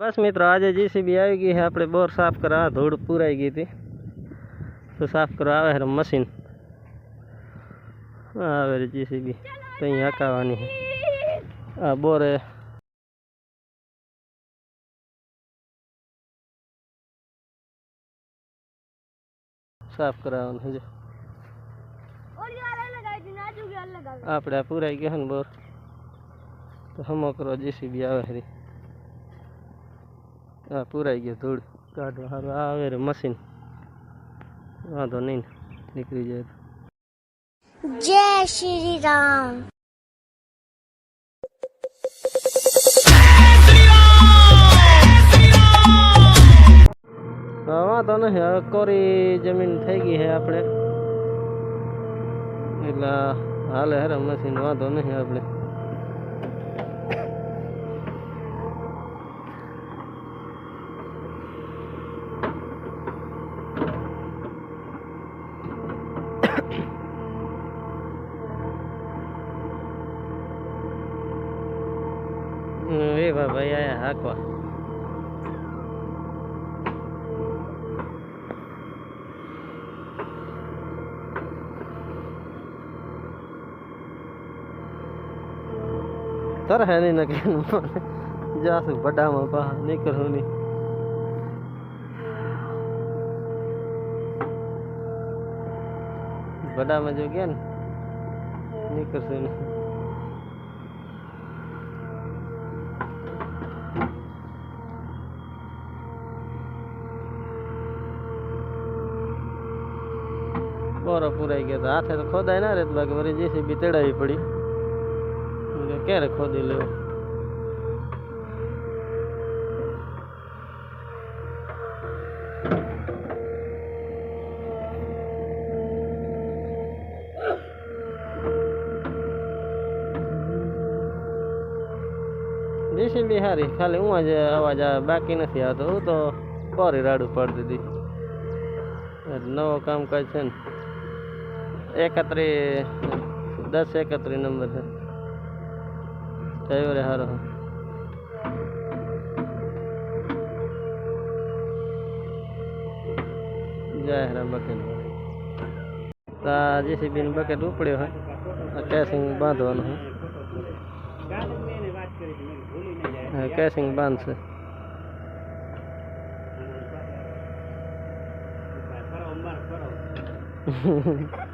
બસ મિત્રો આજે જીસીબી આવી ગઈ છે આપણે બોર સાફ કરવા ધૂળ પૂરાઈ ગઈ હતી તો સાફ કરવા આવે છે મશીન આ આવે રે જીસીબી તો અહીં હકાવવાની છે આ બોરે સાફ કરાવવાનું છે જો. ઓલી વાર અલગ આવી હતી નાજુ બી અલગ આવી આપણે આ પૂરાઈ ગયો છે ને બોર તો હમો કરવા જીસીબી આવે છે આ પૂરાઈ ગયો ધૂળ કાઢવા સારું આ આવે રે મશીન વાંધો નહીં ને, નીકળી જાય તો જય શ્રી રામ હવે વાંધો નથી હવે કોરી જમીન થઈ ગઈ છે આપણે એટલે આ હાલે હેરે મશીન વાંધો નહીં આપણે ba baya hakwa तर है नहीं नकली जासू बड़ा मापा नहीं करूँ नहीं। बड़ा मजो गया नहीं कर नहीं બોરો પુરાઈ ગયો હાથે તો ખોદાય ના રેત બાકી વળી જેસીબી તેડાવી પડી. ક્યારે ખોદી લેવો? જેસીબી હારી ખાલી હું જ અવાજ આવે બાકી નથી આવતો. હું તો બોરી રાડું પાડી દીધી. નવો કામકાજ છે ને. એકત્રી દસ એકત્રી નંબર છે. થયું રે હારો જય રામ બકેટ જેસીબી બકેટ ઉપડ્યો હોય કેસિંગ બાંધવાનું છે કેસિંગ બાંધશે. બિયા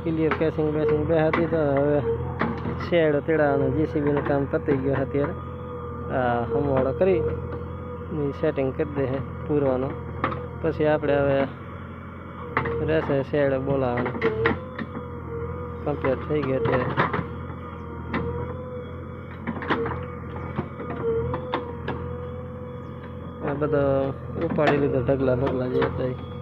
ક્લિયર કેસિંગ બેસિંગ બે હતી તો હવે શેડ તેડાવાનું જીસીબીનું કામ પતી ગયું અત્યારે આ હમવાળો કરી સેટિંગ કરી દે છે પૂરવાનો પછી આપણે હવે રહેશે શેડ બોલાવવાનું કમ્પ્લીટ થઈ ગયું અત્યારે આ બધો ઉપાડી લીધો ઢગલા બગલા જે હતા એ